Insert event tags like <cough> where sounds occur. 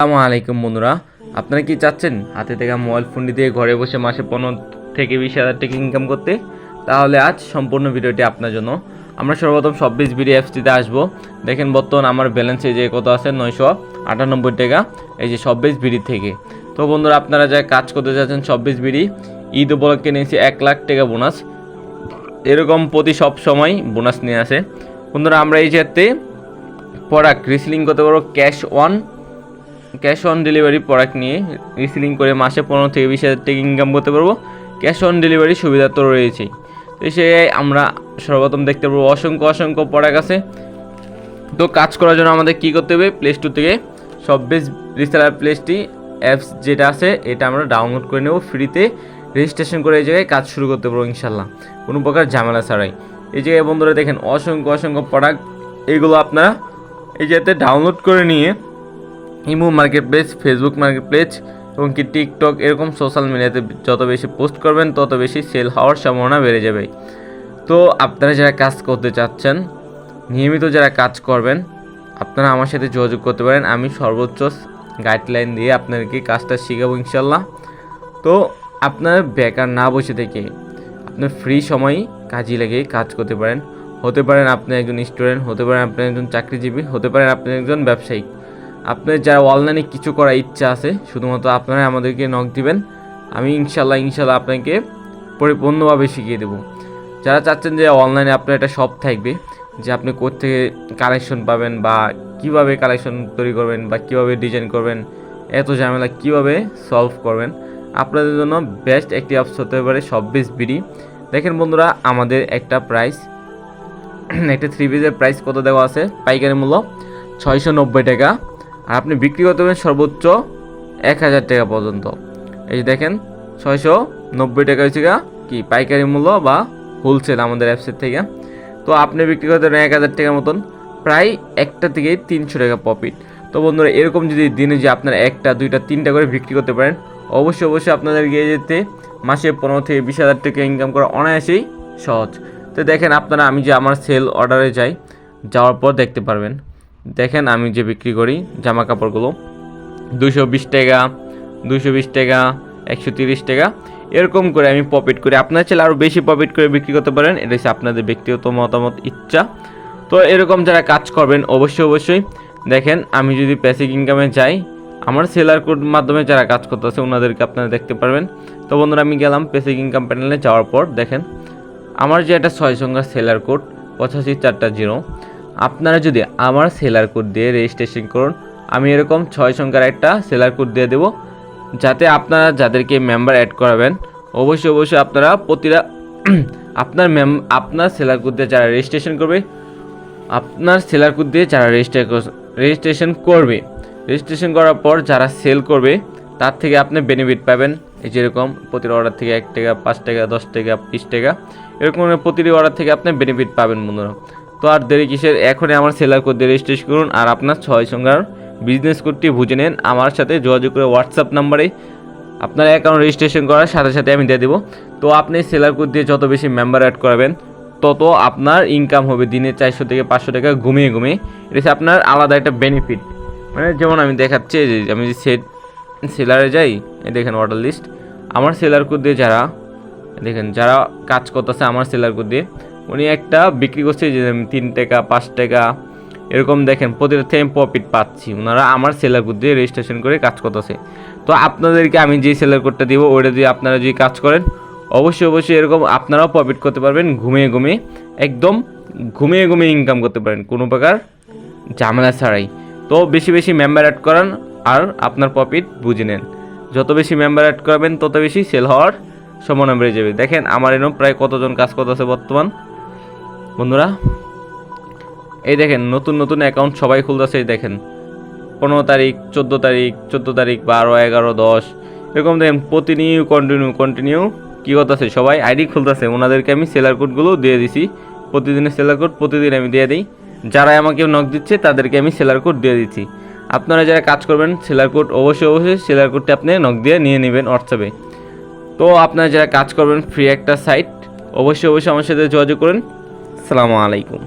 আসসালামু আলাইকুম বন্ধুরা। আপনারা কি চাচ্ছেন? হাতে থেকে মোবাইল ফোনটি দিয়ে ঘরে বসে মাসে পনেরো থেকে বিশ হাজার টাকা ইনকাম করতে? তাহলে আজ সম্পূর্ণ ভিডিওটি আপনার জন্য। আমরা সর্বপ্রথম চব্বিশ বিডি অ্যাপসটিতে আসব। দেখেন বর্তমান আমার ব্যালেন্স যে কত আছে? নয়শো আটানব্বই টাকা। এই যে চব্বিশ বিডি থেকে। তো বন্ধুরা, আপনারা যা কাজ করতে চাচ্ছেন চব্বিশ বিডি, ঈদ উপলক্ষে নিয়েছি এক লাখ টাকা বোনাস। এরকম প্রতি সব সময় বোনাস নিয়ে আসে। বন্ধুরা, আমরা এই যাতে প্রোডাক্ট রিসিলিং করতে পারব cash on cash on delivery product নিয়ে রিসিলিং করে মাসে পনেরো থেকে বিশ হাজার টাকা ইনকাম করতে পারব। ক্যাশ অন ডেলিভারি সুবিধা তো রয়েছেই। তো সে আমরা সর্বপ্রথম দেখতে পারব, অসংখ্য অসংখ্য প্রোডাক্ট আছে। তো কাজ করার জন্য আমাদের কী করতে হবে? প্লে স্টোর থেকে সববেজ রিসেলার প্লেসটি অ্যাপস যেটা আছে, এটা আমরা ডাউনলোড করে নেব ফ্রিতে রেজিস্ট্রেশন করে এই জায়গায় কাজ শুরু করতে পারব ইনশাল্লাহ কোনো প্রকার ঝামেলা ছাড়াই। এই জায়গায় বন্ধুরা দেখেন, অসংখ্য অসংখ্য প্রোডাক্ট। এইগুলো আপনারা এই জায়গাতে ডাউনলোড করে নিয়ে Imo marketplace Facebook marketplace এবং কি টিকটক এরকম সোশ্যাল মিডিয়াতে যত বেশি পোস্ট করবেন, তত বেশি সেল হওয়ার সম্ভাবনা বেড়ে যাবে। তো আপনারা যারা কাজ করতে চাচ্ছেন, নিয়মিত যারা কাজ করবেন, আপনারা আমার সাথে যোগাযোগ করতে পারেন। আমি সর্বোচ্চ গাইডলাইন দিয়ে আপনাদেরকে কাজটা শেখাবো ইনশাল্লাহ তো আপনার বেকার না বসে থেকে আপনার ফ্রি সময় কাজে লেগে কাজ করতে পারেন। হতে পারেন আপনি একজন স্টুডেন্ট, হতে পারেন আপনি একজন চাকরিজীবী, হতে পারেন আপনি একজন ব্যবসায়িক আপনার যারা অনলাইনে কিছু করার ইচ্ছা আছে, শুধুমাত্র আপনারা আমাদেরকে নক দিবেন। আমি ইনশাল্লাহ ইনশাল্লাহ আপনাকে পরিপূর্ণভাবে শিখিয়ে দেবো। যারা চাচ্ছেন যে অনলাইনে আপনার একটা শপ থাকবে, যে আপনি কোথেকে কালেকশন পাবেন বা কীভাবে কালেকশন তৈরি করবেন বা কীভাবে ডিজাইন করবেন, এত ঝামেলা কীভাবে সলভ করবেন, আপনাদের জন্য বেস্ট একটি অ্যাপস হতে পারে সব্বিশ বিডি। দেখেন বন্ধুরা, আমাদের একটা প্রাইস <clears throat> একটা থ্রি পিসের প্রাইস কত দেওয়া আছে? পাইকারি মূল্য ছয়শো নব্বই টাকা। আর আপনি বিক্রি করতে পারেন সর্বোচ্চ এক হাজার টাকা পর্যন্ত। এই যে দেখেন, ছয়শো নব্বই টাকা হয়েছে কি পাইকারি মূল্য বা হোলসেল আমাদের অ্যাপসের থেকে। তো আপনি বিক্রি করতে পারেন এক হাজার টাকার মতন, প্রায় একটা থেকে তিনশো টাকা প্রফিট তো বন্ধুরা, এরকম যদি দিনে যে আপনার একটা, দুইটা, তিনটা করে বিক্রি করতে পারেন, অবশ্যই অবশ্যই আপনাদের গিয়ে যেতে মাসে পনেরো থেকে বিশ হাজার টাকা ইনকাম করা অনায়াসেই সহজ। তো দেখেন আপনারা, আমি যে আমার সেল অর্ডারে যাই, যাওয়ার পর দেখতে পারবেন। দেখেন আমি যে বিক্রি করি জামা কাপড়গুলো দুশো বিশ টাকা দুশো বিশ টাকা, একশো তিরিশ টাকা। এরকম করে আমি প্রফিট করি। আপনার ছেলে আরও বেশি প্রফিট করে বিক্রি করতে পারেন। এটা হচ্ছে আপনাদের ব্যক্তিগত মতামত, ইচ্ছা। তো এরকম যারা কাজ করবেন, অবশ্যই অবশ্যই দেখেন, আমি যদি প্যাসিক ইনকামে যাই, আমার সেলার কোড মাধ্যমে যারা কাজ করতেছে, ওনাদেরকে আপনারা দেখতে পারবেন। তো বন্ধুরা, আমি গেলাম প্যাসিক ইনকাম প্যানেলে যাওয়ার পর, দেখেন, আমার যে একটা ছয় সংখ্যার সেলার কোড পঁচাশি চারটা জিরো আপনারা যদি আমার সেলার কোড দিয়ে রেজিস্ট্রেশন করুন, আমি এরকম ছয় সংখ্যার একটা সেলার কোড দিয়ে দেবো, যাতে আপনারা যাদেরকে মেম্বার অ্যাড করাবেন, অবশ্যই অবশ্যই আপনারা প্রতিটা <clears throat> আপনার মেম আপনার সেলার কোড দিয়ে যারা রেজিস্ট্রেশন করবে, আপনার সেলার কোড দিয়ে যারা রেজিস্টার রেজিস্ট্রেশন করবে রেজিস্ট্রেশন করার পর যারা সেল করবে, তার থেকে আপনি বেনিফিট পাবেন। এই যেরকম প্রতিটি অর্ডার থেকে এক টাকা, পাঁচ টাকা, দশ টাকা, বিশ টাকা, এরকম প্রতিটি অর্ডার থেকে আপনি বেনিফিট পাবেন বন্ধুরা। তো আর দেরি কিসের? এখনই আমার সেলার কোড রেজিস্ট্রেশন করুন আর আপনার ছয় সংখ্যার বিজনেস কোডটি বুঝে নেন। আমার সাথে যোগাযোগ করে হোয়াটসঅ্যাপ নাম্বারে আপনার অ্যাকাউন্ট রেজিস্ট্রেশন করার সাথে সাথে আমি দিয়ে দেবো। তো আপনি সেলার কোড দিয়ে যত বেশি মেম্বার অ্যাড করাবেন, তত আপনার ইনকাম হবে দিনে চারশো থেকে পাঁচশো টাকা ঘুমিয়ে ঘুমিয়ে। এটা আপনার আলাদা একটা বেনিফিট মানে যেমন আমি দেখাচ্ছি যে আমি যে সেট সেলারে যাই দেখেন অর্ডার লিস্ট আমার সেলার কোড দিয়ে যারা, দেখেন যারা কাজ করতেছে আমার সেলার কোড দিয়ে উনি একটা বিক্রি করছে যে তিন টাকা, পাঁচ টাকা, এরকম দেখেন, প্রতিটা থেকে প্রফিট পাচ্ছি। ওনারা আমার সেলার কোড দিয়ে রেজিস্ট্রেশন করে কাজ করতেছে। তো আপনাদেরকে আমি যে সেলার কোডটা দিব, ওইটা দিয়ে আপনারা যদি কাজ করেন, অবশ্যই অবশ্যই এরকম আপনারাও প্রফিট করতে পারবেন, ঘুমিয়ে ঘুমিয়ে, একদম ঘুমিয়ে ঘুমিয়ে ইনকাম করতে পারেন, কোনো প্রকার ঝামেলা ছাড়াই। তো বেশি বেশি মেম্বার অ্যাড করান আর আপনার প্রফিট বুঝে নেন। যত বেশি মেম্বার অ্যাড করবেন, তত বেশি সেল হওয়ার সম্ভাবনা বেড়ে যাবে। দেখেন, আমার এরকম প্রায় কতজন কাজ করতেছে বর্তমান? বন্ধুরা, এই দেখেন, নতুন নতুন অ্যাকাউন্ট সবাই খুলতেছে, এই দেখেন। পনেরো তারিখ, চোদ্দ তারিখ চোদ্দ তারিখ, বারো, এগারো, দশ, এরকম দেখেন প্রতিনিউ কন্টিনিউ কন্টিনিউ কী করতেছে সবাই? আইডি খুলতেছে, ওনাদেরকে আমি সেলার কোডগুলো দিয়ে দিছি। প্রতিদিনের সেলার কোড প্রতিদিন আমি দিয়ে দিই। যারা আমাকে নক দিচ্ছে, তাদেরকে আমি সেলার কোড দিয়ে দিচ্ছি। আপনারা যারা কাজ করবেন সেলার কোড অবশ্যই অবশ্যই সেলার কোডটা আপনি নক দিয়ে নিয়ে নেবেন হোয়াটসঅ্যাপে তো আপনারা যারা কাজ করবেন ফ্রি একটা সাইট অবশ্যই অবশ্যই আমার সাথে যোগাযোগ করুন। আসসালামু আলাইকুম।